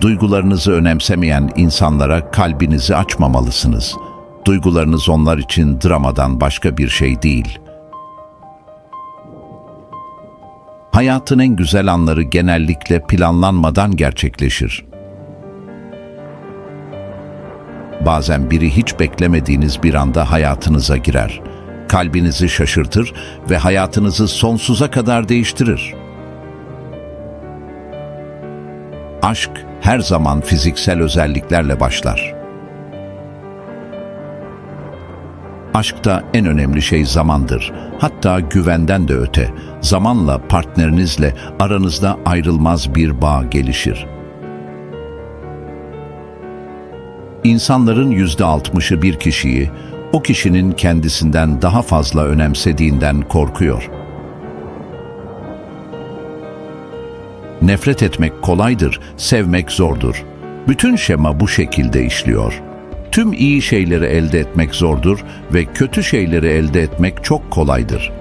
Duygularınızı önemsemeyen insanlara kalbinizi açmamalısınız. Duygularınız onlar için dramadan başka bir şey değil. Hayatın en güzel anları genellikle planlanmadan gerçekleşir. Bazen biri hiç beklemediğiniz bir anda hayatınıza girer. Kalbinizi şaşırtır ve hayatınızı sonsuza kadar değiştirir. Aşk her zaman fiziksel özelliklerle başlar. Aşkta en önemli şey zamandır. Hatta güvenden de öte. Zamanla partnerinizle aranızda ayrılmaz bir bağ gelişir. İnsanların yüzde altmışı bir kişiyi, o kişinin kendisinden daha fazla önemsediğinden korkuyor. Nefret etmek kolaydır, sevmek zordur. Bütün şema bu şekilde işliyor. Tüm iyi şeyleri elde etmek zordur ve kötü şeyleri elde etmek çok kolaydır.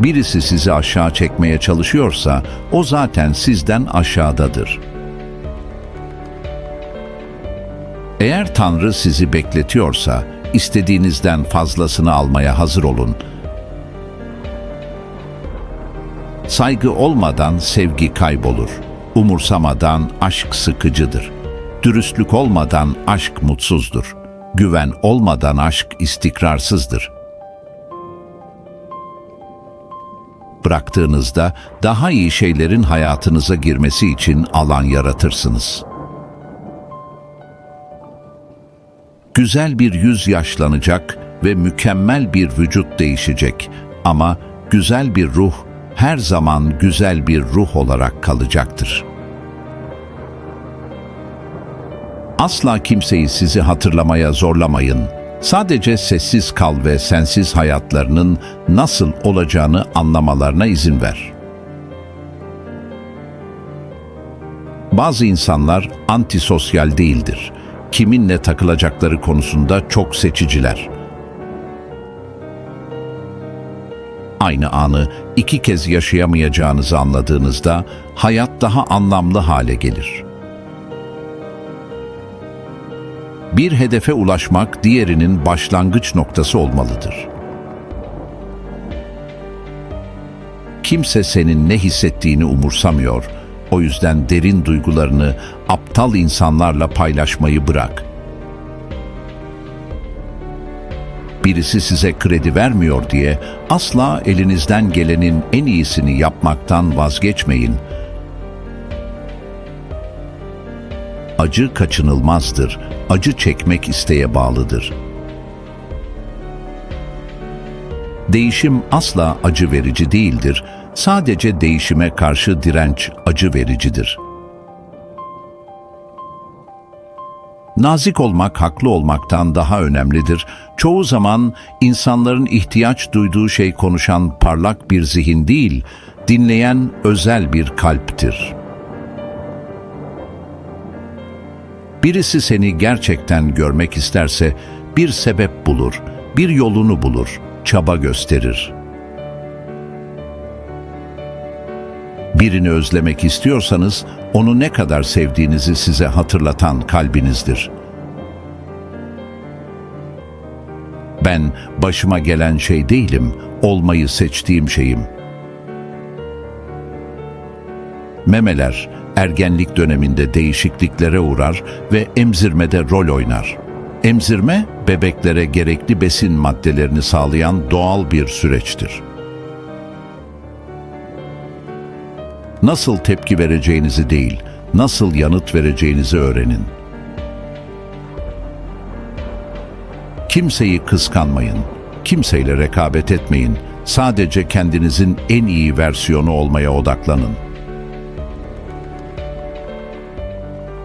Birisi sizi aşağı çekmeye çalışıyorsa o zaten sizden aşağıdadır. Eğer Tanrı sizi bekletiyorsa istediğinizden fazlasını almaya hazır olun. Saygı olmadan sevgi kaybolur. Umursamadan aşk sıkıcıdır. Dürüstlük olmadan aşk mutsuzdur. Güven olmadan aşk istikrarsızdır. Bıraktığınızda daha iyi şeylerin hayatınıza girmesi için alan yaratırsınız. Güzel bir yüz yaşlanacak ve mükemmel bir vücut değişecek ama güzel bir ruh her zaman güzel bir ruh olarak kalacaktır. Asla kimseyi sizi hatırlamaya zorlamayın. Sadece sessiz kal ve sensiz hayatlarının nasıl olacağını anlamalarına izin ver. Bazı insanlar antisosyal değildir. Kiminle takılacakları konusunda çok seçiciler. Aynı anı iki kez yaşayamayacağınızı anladığınızda hayat daha anlamlı hale gelir. Bir hedefe ulaşmak diğerinin başlangıç noktası olmalıdır. Kimse senin ne hissettiğini umursamıyor. O yüzden derin duygularını aptal insanlarla paylaşmayı bırak. Birisi size kredi vermiyor diye asla elinizden gelenin en iyisini yapmaktan vazgeçmeyin. Acı kaçınılmazdır. Acı çekmek isteğe bağlıdır. Değişim asla acı verici değildir. Sadece değişime karşı direnç acı vericidir. Nazik olmak haklı olmaktan daha önemlidir. Çoğu zaman insanların ihtiyaç duyduğu şey konuşan parlak bir zihin değil, dinleyen özel bir kalptir. Birisi seni gerçekten görmek isterse bir sebep bulur, bir yolunu bulur, çaba gösterir. Birini özlemek istiyorsanız onu ne kadar sevdiğinizi size hatırlatan kalbinizdir. Ben başıma gelen şey değilim, olmayı seçtiğim şeyim. Memeler ergenlik döneminde değişikliklere uğrar ve emzirmede rol oynar. Emzirme, bebeklere gerekli besin maddelerini sağlayan doğal bir süreçtir. Nasıl tepki vereceğinizi değil, nasıl yanıt vereceğinizi öğrenin. Kimseyi kıskanmayın, kimseyle rekabet etmeyin, sadece kendinizin en iyi versiyonu olmaya odaklanın.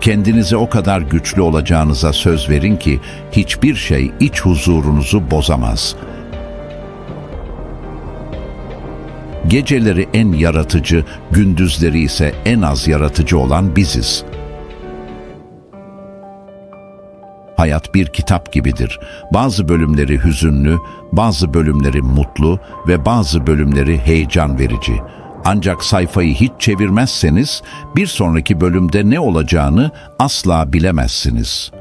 Kendinize o kadar güçlü olacağınıza söz verin ki hiçbir şey iç huzurunuzu bozamaz. Geceleri en yaratıcı, gündüzleri ise en az yaratıcı olan biziz. Hayat bir kitap gibidir. Bazı bölümleri hüzünlü, bazı bölümleri mutlu ve bazı bölümleri heyecan verici. Ancak sayfayı hiç çevirmezseniz bir sonraki bölümde ne olacağını asla bilemezsiniz.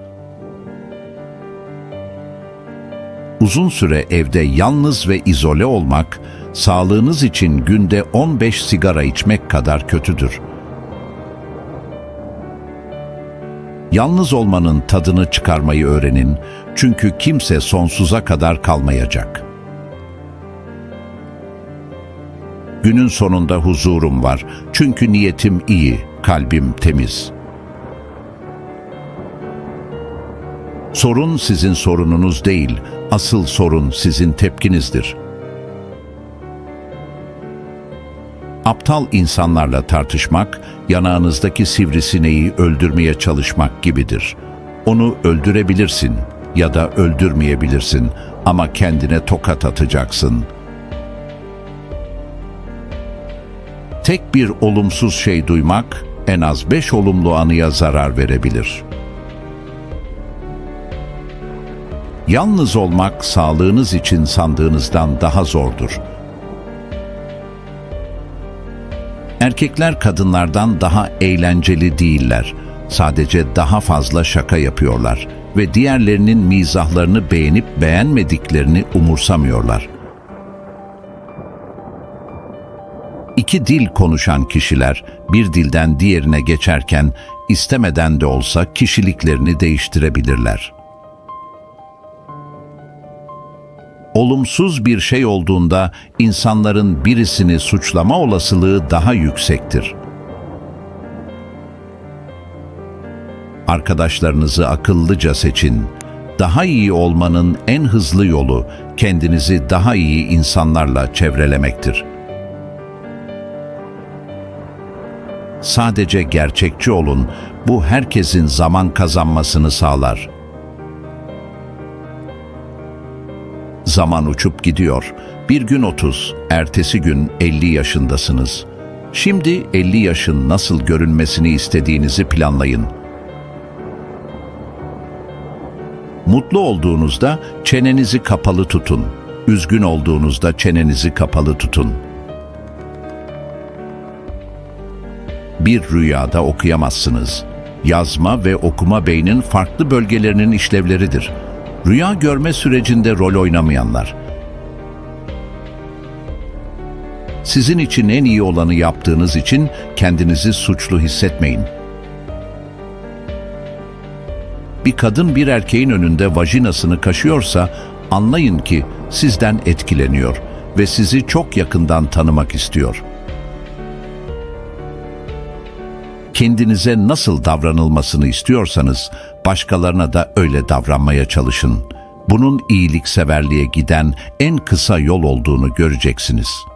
Uzun süre evde yalnız ve izole olmak, sağlığınız için günde 15 sigara içmek kadar kötüdür. Yalnız olmanın tadını çıkarmayı öğrenin çünkü kimse sonsuza kadar kalmayacak. Günün sonunda huzurum var çünkü niyetim iyi, kalbim temiz. Sorun sizin sorununuz değil, asıl sorun sizin tepkinizdir. Aptal insanlarla tartışmak, yanağınızdaki sivrisineği öldürmeye çalışmak gibidir. Onu öldürebilirsin ya da öldürmeyebilirsin ama kendine tokat atacaksın. Tek bir olumsuz şey duymak en az beş olumlu anıya zarar verebilir. Yalnız olmak sağlığınız için sandığınızdan daha zordur. Erkekler kadınlardan daha eğlenceli değiller. Sadece daha fazla şaka yapıyorlar ve diğerlerinin mizahlarını beğenip beğenmediklerini umursamıyorlar. İki dil konuşan kişiler bir dilden diğerine geçerken istemeden de olsa kişiliklerini değiştirebilirler. Olumsuz bir şey olduğunda insanların birisini suçlama olasılığı daha yüksektir. Arkadaşlarınızı akıllıca seçin. Daha iyi olmanın en hızlı yolu kendinizi daha iyi insanlarla çevrelemektir. Sadece gerçekçi olun. Bu herkesin zaman kazanmasını sağlar.'' Zaman uçup gidiyor. Bir gün 30, ertesi gün 50 yaşındasınız. Şimdi 50 yaşın nasıl görünmesini istediğinizi planlayın. Mutlu olduğunuzda çenenizi kapalı tutun. Üzgün olduğunuzda çenenizi kapalı tutun. Bir rüyada okuyamazsınız. Yazma ve okuma beynin farklı bölgelerinin işlevleridir. Rüya görme sürecinde rol oynamayanlar. Sizin için en iyi olanı yaptığınız için kendinizi suçlu hissetmeyin. Bir kadın bir erkeğin önünde vajinasını kaşıyorsa anlayın ki sizden etkileniyor ve sizi çok yakından tanımak istiyor.'' Kendinize nasıl davranılmasını istiyorsanız başkalarına da öyle davranmaya çalışın. Bunun iyilikseverliğe giden en kısa yol olduğunu göreceksiniz.''